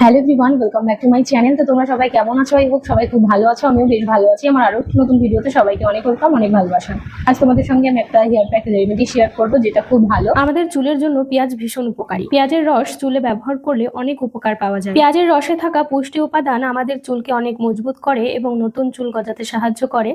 Hello everyone welcome back to my channel তো তোমরা সবাই কেমন আছো? আই হোপ সবাই খুব ভালো আছো। আমিও বেশ ভালো আছি। আমার আরও একটি নতুন ভিডিওতে সবাইকে অনেক ওয়েলকাম অনেক ভালোবাসা। আজ তোমাদের সঙ্গে আমি একটা হেয়ার প্যাক রেমেডি শেয়ার করব, যেটা খুব ভালো। আমাদের চুলের জন্য পেঁয়াজ ভীষণ উপকারী। পেঁয়াজের রস চুলে ব্যবহার করলে অনেক উপকার পাওয়া যায়। পেঁয়াজের রসে থাকা পুষ্টি উপাদান আমাদের চুলকে অনেক মজবুত করে এবং নতুন চুল গজাতে সাহায্য করে।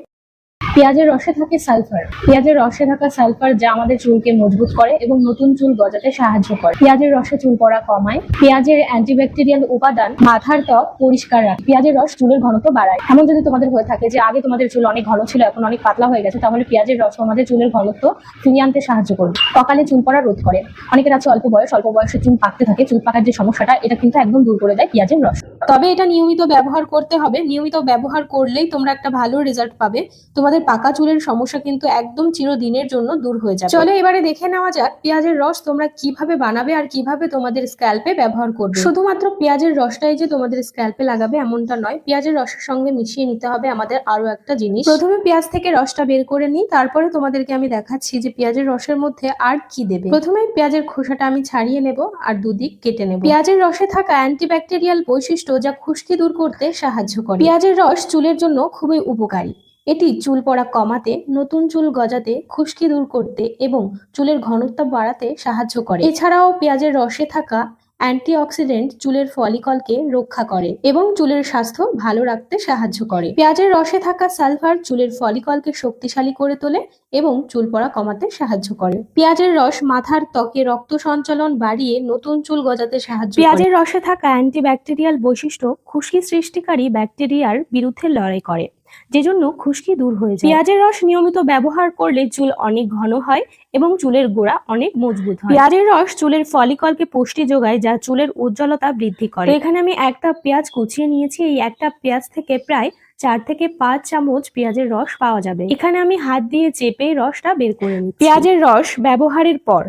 পেঁয়াজের রসে থাকে সালফার। পেঁয়াজের রসে থাকা সালফার যা আমাদের চুলকে মজবুত করে এবং নতুন চুল গজাতে সাহায্য করে। পেঁয়াজের রসে চুল পড়া কমায়। পেঁয়াজের অ্যান্টিব্যাকটেরিয়াল উপাদান মাথার ত্বক পরিষ্কার রাখে। পেঁয়াজের রস চুলের ঘনত্ব বাড়ায়। এমন যদি তোমাদের হয়ে থাকে যে আগে তোমাদের চুল অনেক ঘন ছিল, এখন অনেক পাতলা হয়ে গেছে, তাহলে পেঁয়াজের রস আমাদের চুলের ঘনত্ব ফিরিয়ে আনতে সাহায্য করবে। সকালে চুল পড়া রোধ করে। অনেকের আছে অল্প বয়স, অল্প বয়সে চুল পাকতে থাকে। চুল পাকার যে সমস্যাটা, এটা কিন্তু একদম দূর করে দেয় পেঁয়াজের রস। তবে এটা নিয়মিত ব্যবহার করতে হবে। নিয়মিত ব্যবহার করলেই তোমরা একটা ভালো রেজাল্ট পাবে। তোমাদের পাকা চুলের সমস্যা কিন্তু একদম চিরদিনের জন্য দূর হয়ে যাবে। চলো এবারে দেখে নেওয়া যাক পেঁয়াজের রস তোমরা কীভাবে বানাবে আর কীভাবে তোমাদের স্ক্যাল্পে ব্যবহার করবে। শুধুমাত্র পেঁয়াজের রসটাই যে তোমাদের স্ক্যাল্পে লাগাবে এমনটা নয়। পেঁয়াজের রসের সঙ্গে মিশিয়ে নিতে হবে আমাদের আরও একটা জিনিস। প্রথমে পেঁয়াজ থেকে রসটা বের করে নিই, তারপরে তোমাদেরকে আমি দেখাচ্ছি যে পেঁয়াজের রসের মধ্যে আর কি দেবে। প্রথমে পেঁয়াজের খোসাটা আমি ছাড়িয়ে নেব আর দুদিক কেটে নেব। পেঁয়াজের রসে থাকা অ্যান্টিব্যাকটেরিয়াল বৈশিষ্ট্য যা খুশকি দূর করতে সাহায্য করে। পেঁয়াজের রস চুলের জন্য খুবই উপকারী। এটি চুল পড়া কমাতে, নতুন চুল গজাতে, খুশকি দূর করতে এবং চুলের ঘনত্ব বাড়াতে সাহায্য করে। এছাড়াও পেঁয়াজের রসে থাকা অ্যান্টিঅক্সিডেন্ট চুলের ফলিকলকে রক্ষা করে এবং চুলের স্বাস্থ্য ভালো রাখতে সাহায্য করে। পেঁয়াজের রসে থাকা সালফার চুলের ফলিকলকে শক্তিশালী করে তোলে এবং চুল পড়া কমাতে সাহায্য করে। পেঁয়াজের রস মাথার ত্বকে রক্ত সঞ্চালন বাড়িয়ে নতুন চুল গজাতে সাহায্য পেঁয়াজের রসে থাকা অ্যান্টিব্যাকটেরিয়াল বৈশিষ্ট্য খুশকি সৃষ্টিকারী ব্যাকটেরিয়ার বিরুদ্ধে লড়াই করে। যেজন্য খুশকি দূর হয়ে যায়। পেঁয়াজের রস নিয়মিত ব্যবহার করলে চুল অনেক ঘন হয় এবং চুলের গোড়া অনেক মজবুত হয়। পেঁয়াজের রস চুলের ফলিকলকে পুষ্টি যোগায় যা চুলের উজ্জ্বলতা বৃদ্ধি করে। এখানে আমি একটা পেঁয়াজ কুচিয়ে নিয়েছি এই একটা পেঁয়াজ থেকে প্রায় চার থেকে পাঁচ চামচ পেঁয়াজের রস পাওয়া যাবে। এখানে আমি হাত দিয়ে চেপে রসটা বের করে নিই পেঁয়াজের রস ব্যবহারের পর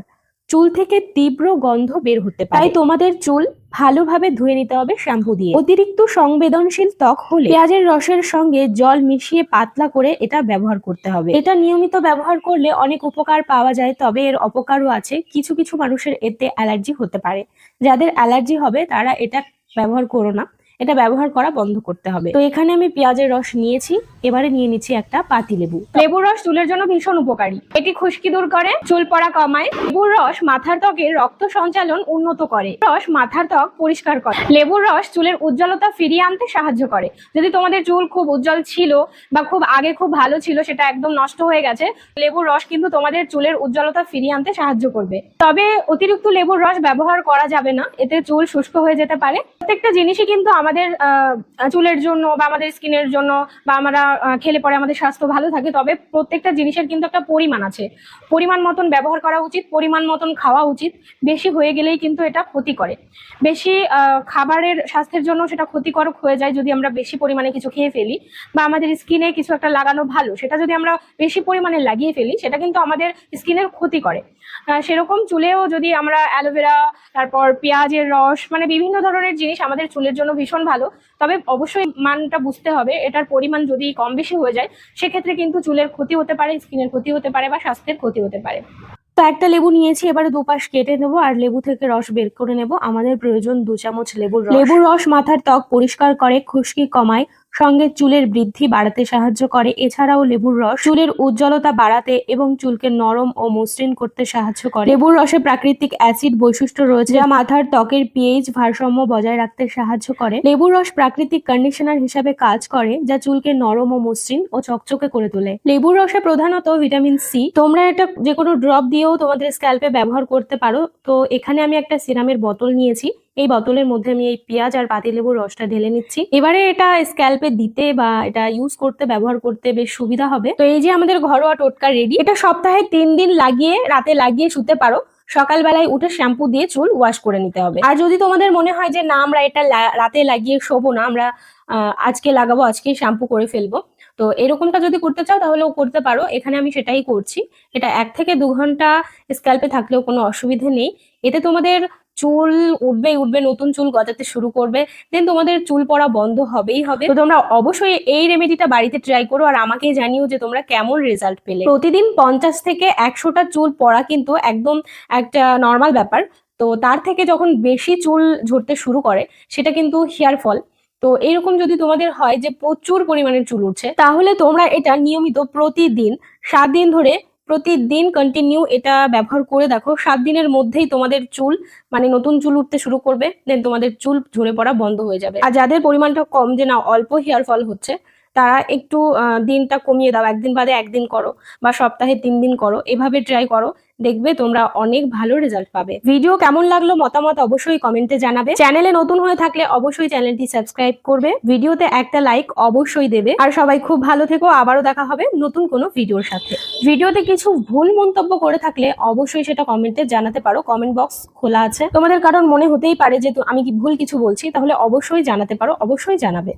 চুল থেকে তীব্র গন্ধ বের হতে পারে। তাই তোমাদের চুল ভালোভাবে ধুয়ে নিতে হবে শ্যাম্পু দিয়ে। অতিরিক্ত সংবেদনশীল ত্বক হলে পেঁয়াজের রসের সঙ্গে জল মিশিয়ে পাতলা করে এটা ব্যবহার করতে হবে। এটা নিয়মিত ব্যবহার করলে অনেক উপকার পাওয়া যায়, তবে এর অপকারও আছে। কিছু কিছু মানুষের এতে অ্যালার্জি হতে পারে। যাদের অ্যালার্জি হবে, তারা এটা ব্যবহার করো না। এটা ব্যবহার করা বন্ধ করতে হবে। তো এখানে আমি পেঁয়াজের রস নিয়েছি। এবারে নিয়ে নিচ্ছি একটা পাতি লেবু। লেবুর রস চুলের জন্য ভীষণ উপকারী। এটি খুশকি দূর করে, চুল পড়া কমায়। লেবুর রস মাথার ত্বকের রক্ত সঞ্চালন উন্নত করে। রস মাথার ত্বক পরিষ্কার করে। লেবুর রস চুলের উজ্জ্বলতা ফিরিয়ে আনতে সাহায্য করে। যদি তোমাদের চুল খুব উজ্জ্বল ছিল বা খুব আগে খুব ভালো ছিল, সেটা একদম নষ্ট হয়ে গেছে, লেবুর রস কিন্তু তোমাদের চুলের উজ্জ্বলতা ফিরিয়ে আনতে সাহায্য করবে। তবে অতিরিক্ত লেবুর রস ব্যবহার করা যাবে না, এতে চুল শুষ্ক হয়ে যেতে পারে। প্রত্যেকটা জিনিসই কিন্তু আমাদের চুলের জন্য বা আমাদের স্কিনের জন্য বা আমরা খেলে পরে আমাদের স্বাস্থ্য ভালো থাকে, তবে প্রত্যেকটা জিনিসের কিন্তু একটা পরিমাণ আছে। পরিমাণ মতন ব্যবহার করা উচিত, পরিমাণ মতন খাওয়া উচিত, বেশি হয়ে গেলেই কিন্তু এটা ক্ষতি করে। বেশি খাবারের স্বাস্থ্যের জন্য সেটা ক্ষতিকারক হয়ে যায় যদি আমরা বেশি পরিমাণে কিছু খেয়ে ফেলি, বা আমাদের স্কিনে কিছু একটা লাগানো ভালো, সেটা যদি আমরা বেশি পরিমাণে লাগিয়ে ফেলি, সেটা কিন্তু আমাদের স্কিনের ক্ষতি করে। সেরকম চুলেও যদি আমরা অ্যালোভেরা, তারপর পেঁয়াজের রস মানে বিভিন্ন ধরনের জিনিস আমাদের চুলের জন্য ভীষণ ভালো। তবে অবশ্যই মানটা বুঝতে হবে, এটার পরিমাণ যদি কম বেশি হয়ে যায়, সেক্ষেত্রে কিন্তু চুলের ক্ষতি হতে পারে, স্কিনের ক্ষতি হতে পারে বা স্বাস্থ্যের ক্ষতি হতে পারে। তো একটা লেবু নিয়েছি, এবারে দুপাশ কেটে নেব আর লেবু থেকে রস বের করে নেব। আমাদের প্রয়োজন দু চামচ লেবুর লেবুর রস মাথার ত্বক পরিষ্কার করে, খুশকি কমায় সঙ্গে চুলের বৃদ্ধি বাড়াতে সাহায্য করে। এছাড়াও লেবুর রস চুলের উজ্জ্বলতা বাড়াতে এবং চুলকে নরম ও মসৃণ করতে সাহায্য করে। লেবুর রসে প্রাকৃতিক অ্যাসিড বৈশিষ্ট্য রয়েছে যা মাথার ত্বকের পিএইচ ভারসাম্য বজায় রাখতে সাহায্য করে। লেবুর রস প্রাকৃতিক কন্ডিশনার হিসাবে কাজ করে যা চুলকে নরম ও মসৃণ ও চকচকে করে তোলে। লেবুর রসে প্রধানত ভিটামিন সি তোমরা এটা যে কোনো ড্রপ দিয়েও তোমাদের স্ক্যাল্পে ব্যবহার করতে পারো। তো এখানে আমি একটা সিরামের বোতল নিয়েছি। এই বোতলের মধ্যে আমি এই পেঁয়াজ আর পাতিলেবুর রসটা ঢেলে নিচ্ছি। এবারে এটা স্ক্যাল্পে দিতে বা এটা ইউজ করতে, ব্যবহার করতে বেশ সুবিধা হবে। তো এই যে আমাদের ঘরোয়া টোটকা রেডি এটা সপ্তাহে তিন দিন লাগিয়ে, রাতে লাগিয়ে শুতে পারো। সকালবেলায় উঠে শ্যাম্পু দিয়ে চুল ওয়াশ করে নিতে হবে। আর যদি তোমাদের মনে হয় যে না, আমরা এটা রাতে লাগিয়ে শোবো না, আমরা আজকে লাগাবো, আজকে শ্যাম্পু করে ফেলব। তো এরকমটা যদি করতে চাও, তাহলেও করতে পারো। এখানে আমি সেটাই করছি। এটা এক থেকে দু ঘণ্টা স্ক্যাল্পে থাকলেও কোনো অসুবিধে নেই। এতে তোমাদের চুল উঠবেই উঠবে, নতুন চুল গজাতে শুরু করবে দেন তোমাদের চুল পড়া বন্ধ হবেই হবে। তো তোমরা অবশ্যই এই রেমেডিটা বাড়িতে ট্রাই করো আর আমাকে জানিও যে তোমরা কেমন রেজাল্ট পেলে। প্রতিদিন পঞ্চাশ থেকে একশোটা চুল পড়া কিন্তু একদম একটা নর্মাল ব্যাপার। তো তার থেকে যখন বেশি চুল ঝরতে শুরু করে, সেটা কিন্তু হেয়ার ফল তো এইরকম যদি তোমাদের হয় যে প্রচুর পরিমাণে চুল উঠছে, তাহলে তোমরা এটা নিয়মিত প্রতিদিন সাত দিন ধরে প্রতিদিন কন্টিনিউ এটা ব্যবহার করে দেখো। সাত দিনের মধ্যেই তোমাদের চুল মানে নতুন চুল উঠতে শুরু করবে দেন তোমাদের চুল ঝরে পড়া বন্ধ হয়ে যাবে। আর যাদের পরিমাণটা কম যে না, অল্প হেয়ার ফল হচ্ছে, তারা একটু দিনটা কমিয়ে দাও। একদিন বাদে একদিন করো, বা সপ্তাহে তিন দিন করো। এভাবে ট্রাই করো। দেখবে তোমরা অনেক ভালো রেজাল্ট পাবে। ভিডিও কেমন লাগল মতামত অবশ্যই কমেন্টে জানাবে। চ্যানেলে নতুন হয়ে থাকলে অবশ্যই চ্যানেলটি সাবস্ক্রাইব করবে। ভিডিওতে একটা লাইক অবশ্যই দেবে। আর সবাই খুব ভালো থেকো। আবারও দেখা হবে নতুন কোনো ভিডিওর সাথে। ভিডিওতে কিছু ভুল মন্তব্য করে থাকলে অবশ্যই সেটা কমেন্টে জানাতে পারো। কমেন্ট বক্স খোলা আছে। তোমাদের কারণ মনে হতেই পারে যে আমি কি ভুল কিছু বলছি? তাহলে অবশ্যই জানাতে পারো। অবশ্যই জানাবে।